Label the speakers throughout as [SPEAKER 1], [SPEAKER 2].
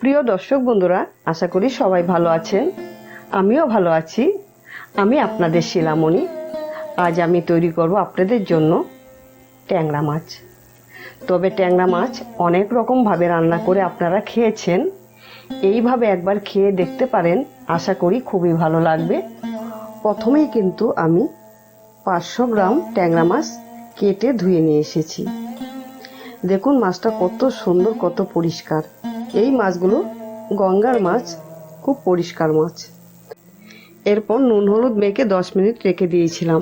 [SPEAKER 1] প্রিয় দর্শক বন্ধুরা, আশা করি সবাই ভালো আছেন। আমিও ভালো আছি। আমি আপনাদের শিলামণি। আজ আমি তৈরি করব আপনাদের জন্য ট্যাংরা মাছ। তবে ট্যাংরা মাছ অনেক রকমভাবে রান্না করে আপনারা খেয়েছেন। এইভাবে একবার খেয়ে দেখতে পারেন, আশা করি খুবই ভালো লাগবে। প্রথমেই কিন্তু আমি পাঁচশো গ্রাম ট্যাংরা মাছ কেটে ধুয়ে নিয়ে এসেছি। দেখুন মাছটা কত সুন্দর, কত পরিষ্কার। এই মাছগুলো গঙ্গার মাছ, খুব পরিষ্কার মাছ। এরপর নুন হলুদ মেখে দশ মিনিট রেখে দিয়েছিলাম।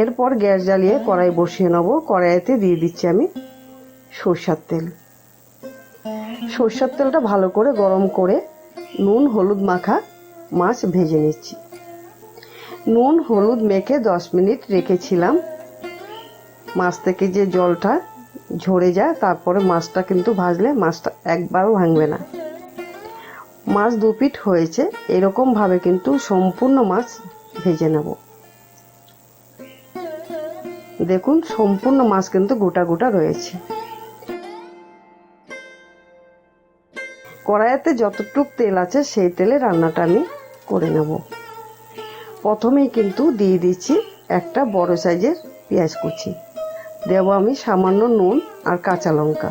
[SPEAKER 1] এরপর গ্যাস জ্বালিয়ে কড়াই বসিয়ে নেব। কড়াইতে দিয়ে দিচ্ছি আমি সর্ষার তেল। সর্ষার তেলটা ভালো করে গরম করে নুন হলুদ মাখা মাছ ভেজে নিচ্ছি। নুন হলুদ মেখে দশ মিনিট রেখেছিলাম। মাছ থেকে যে জলটা ঝরে যায়, তারপরে মাছটা কিন্তু ভাজলে মাছটা একবারও ভাঙবে না। মাছ দু পিঠ হয়েছে, এরকমভাবে কিন্তু সম্পূর্ণ মাছ ভেজে নেব। দেখুন, সম্পূর্ণ মাছ কিন্তু গোটা গোটা রয়েছে। কড়াইতে যতটুক তেল আছে, সেই তেলে রান্নাটা আমি করে নেব। প্রথমেই কিন্তু দিয়ে দিচ্ছি একটা বড় সাইজের পেঁয়াজ কুচি। দেবো আমি সামান্য নুন আর কাঁচা লঙ্কা।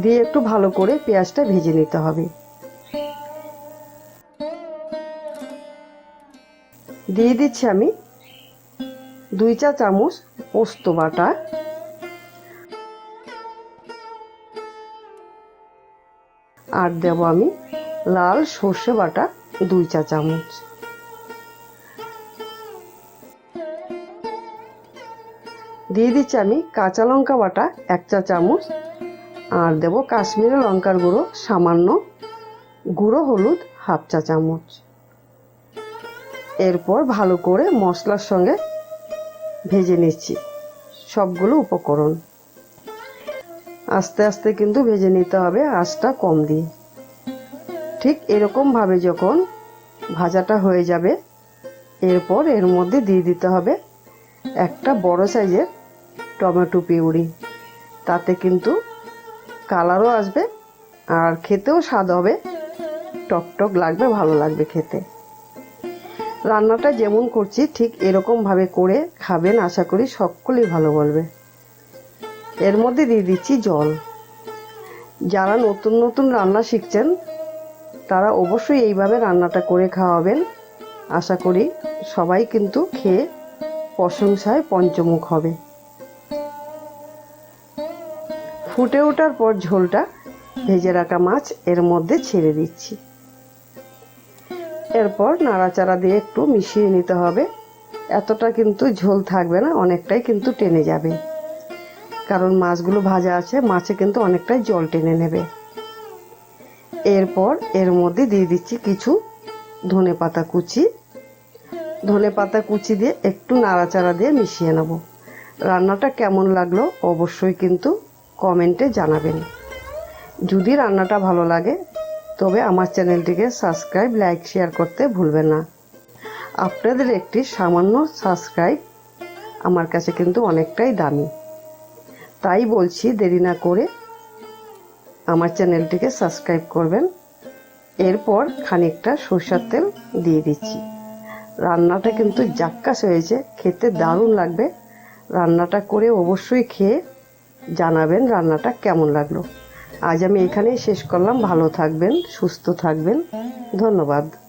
[SPEAKER 1] দিয়ে একটু ভালো করে পেঁয়াজটা ভেজে নিতে হবে। দিয়ে দিচ্ছি আমি দুই চা চামচ পোস্ত বাটা। আর দেব আমি লাল সর্ষে বাটা দুই চা চামচ। দিয়ে দিচ্ছি আমি কাঁচা লঙ্কা বাটা, এক চা চামচ, আর দেব কাশ্মীরি লঙ্কার গুঁড়ো, সামান্য গুঁড়ো হলুদ, হাফ চা চামচ। এরপর ভালো করে মশলার সঙ্গে ভেজে নিচ্ছি সবগুলো উপকরণ। আস্তে আস্তে কিন্তু ভেজে নিতে হবে আঁচটা কম দিয়ে। ঠিক এরকমভাবে যখন ভাজাটা হয়ে যাবে, এরপর এর মধ্যে দিয়ে দিতে হবে একটা বড় সাইজের টমেটো পিউরি। তাতে কিন্তু কালারও আসবে আর খেতেও স্বাদ হবে। টক টক লাগবে, ভালো লাগবে খেতে। রান্নাটা যেমন করছি ঠিক এরকমভাবে করে খাবেন আশা করি সকলেই ভালো বলবে। এর মধ্যে দিয়ে দিচ্ছি জল। যারা নতুন নতুন রান্না শিখছেন, তারা অবশ্যই এইভাবে রান্নাটা করে খাওয়াবেন। আশা করি সবাই কিন্তু খেয়ে প্রশংসায় পঞ্চমুখ হবে। ফুটে ওঠার পর ঝোলটা ভেজে রাখা মাছ এর মধ্যে ছেড়ে দিচ্ছি। এরপর নাড়াচাড়া দিয়ে একটু মিশিয়ে নিতে হবে। এতটা কিন্তু ঝোল থাকবে না, অনেকটাই কিন্তু টেনে যাবে। কারণ মাছগুলো ভাজা আছে, মাছে কিন্তু অনেকটাই জল টেনে নেবে। এরপর এর মধ্যে দিয়ে দিচ্ছি কিছু ধনে পাতা কুচি। ধনে পাতা কুচি দিয়ে একটু নাড়াচাড়া দিয়ে মিশিয়ে নেব। রান্নাটা কেমন লাগল অবশ্যই কিন্তু কমেন্টে জানাবেন। যদি রান্নাটা ভালো লাগে, তবে আমার চ্যানেলটিকে সাবস্ক্রাইব, লাইক, শেয়ার করতে ভুলবেন না। আপনাদের একটি সামান্য সাবস্ক্রাইব আমার কাছে কিন্তু অনেকটাই দামি। তাই বলছি, দেরি না করে আমার চ্যানেলটিকে সাবস্ক্রাইব করবেন। এরপর খানিকটা সরষার তেল দিয়ে দিচ্ছি। রান্নাটা কিন্তু জাক্কাস হয়েছে, খেতে দারুণ লাগবে। রান্নাটা করে অবশ্যই খেয়ে জানাবেন রান্নাটা কেমন লাগল। আজ আমি এখানেই শেষ করলাম। ভালো থাকবেন সুস্থ থাকবেন। ধন্যবাদ।